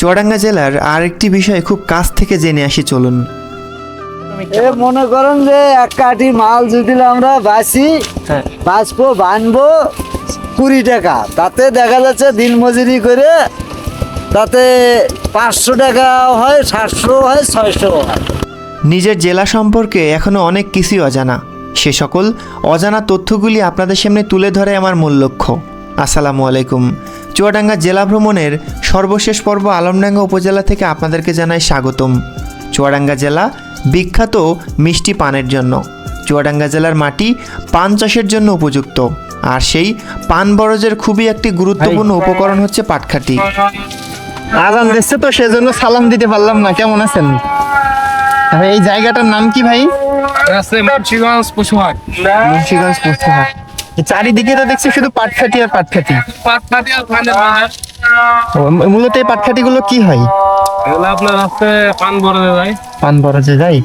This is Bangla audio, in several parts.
চুয়াডাঙ্গা জেলার আরেকটি বিষয় খুব কাছ থেকে জেনে আসি চলুন। এ মনে করেন যে এক কাঠি মাল যদি আমরা বাসি হ্যাঁ। বাঁচবো বানবো কুড়ি টাকা। তাতে দেখা যাচ্ছে দিন মজুরি করে তাতে পাঁচশো টাকা হয় সাতশো হয় ছয়শো হয়। নিজের জেলা সম্পর্কে এখনও অনেক কিছুই অজানা। সে সকল অজানা তথ্যগুলি আপনাদের সামনে তুলে ধরে আমার মূল লক্ষ্য। আসসালামু আলাইকুম। চুয়াডাঙ্গা জেলা ভ্রমণের সর্বশেষ পর্ব আলমডাঙ্গা উপজেলা থেকে আপনাদেরকে জানাই স্বাগতম। চুয়াডাঙ্গা জেলা বিখ্যাত মিষ্টি পানের জন্য। চুয়াডাঙ্গা জেলার মাটি পান চাষের জন্য উপযুক্ত। আর সেই পান বরজের খুবই একটি গুরুত্বপূর্ণ উপকরণ হচ্ছে পাটখাটি। আজান দিচ্ছে তো সেজন্য সালাম দিতে পারলাম না। কেমন আছেন? এই জায়গাটার নাম কি ভাই? মুন্সিগঞ্জ পশুহাট। মুন্সিগঞ্জ পশ্চিমহাট এই চারিদিকে তো দেখছি শুধু পাটখাটি আর পাটখাটি। পাটপাটি আর পানের বাজার মূলত এই পাটখাটি গুলো কি হয়? এগুলো আপনার পান বড়ে যায়। পান বরজে যাই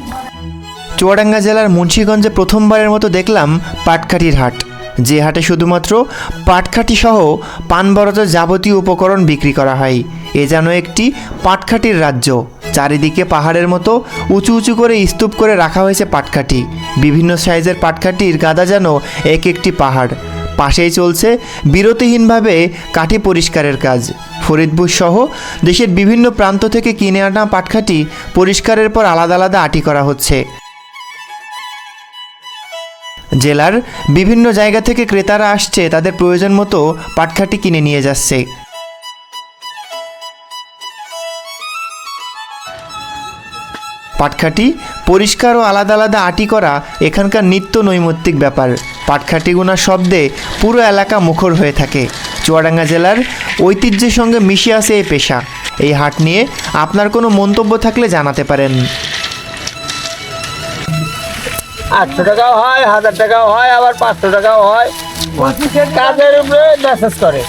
চুয়াডাঙ্গা জেলার মুন্সীগঞ্জে প্রথমবারের মতো দেখলাম পাটকাঠির হাট যে হাটে শুধুমাত্র পাটখাটি সহ পান বরজের যাবতীয় উপকরণ বিক্রি করা হয়। এ যেন একটি পাটখাটির রাজ্য। চারিদিকে পাহাড়ের মতো উঁচু উঁচু করে স্তূপ করে রাখা হয়েছে পাটখাটি। বিভিন্ন সাইজের পাটখাটির গাদা যেন এক একটি পাহাড়। পাশেই চলছে বিরতিহীনভাবে কাঠি পরিষ্কারের কাজ। ফরিদপুর সহ দেশের বিভিন্ন প্রান্ত থেকে কিনে আনা পাটখাটি পরিষ্কারের পর আলাদা আলাদা আটি করা হচ্ছে। জেলার বিভিন্ন জায়গা থেকে ক্রেতারা আসছে তাদের প্রয়োজন মতো পাটখাটি কিনে নিয়ে যাচ্ছে। পাটখাটি পরিষ্কার ও আলাদা আলাদা আটি করা এখানকার নিত্য নৈমিত্তিক ব্যাপার। পাটখাটি গোনা শব্দে পুরো এলাকা মুখর হয়ে থাকে। চুয়াডাঙ্গা জেলার ঐতিহ্যের সঙ্গে মিশে আছে এই পেশা। এই হাট নিয়ে আপনার কোনো মন্তব্য থাকলে জানাতে পারেন। আটশো টাকাও হয়, হাজার টাকাও হয়, আবার পাঁচশো টাকাও হয়। কাজের উপরে মেসেজ করে।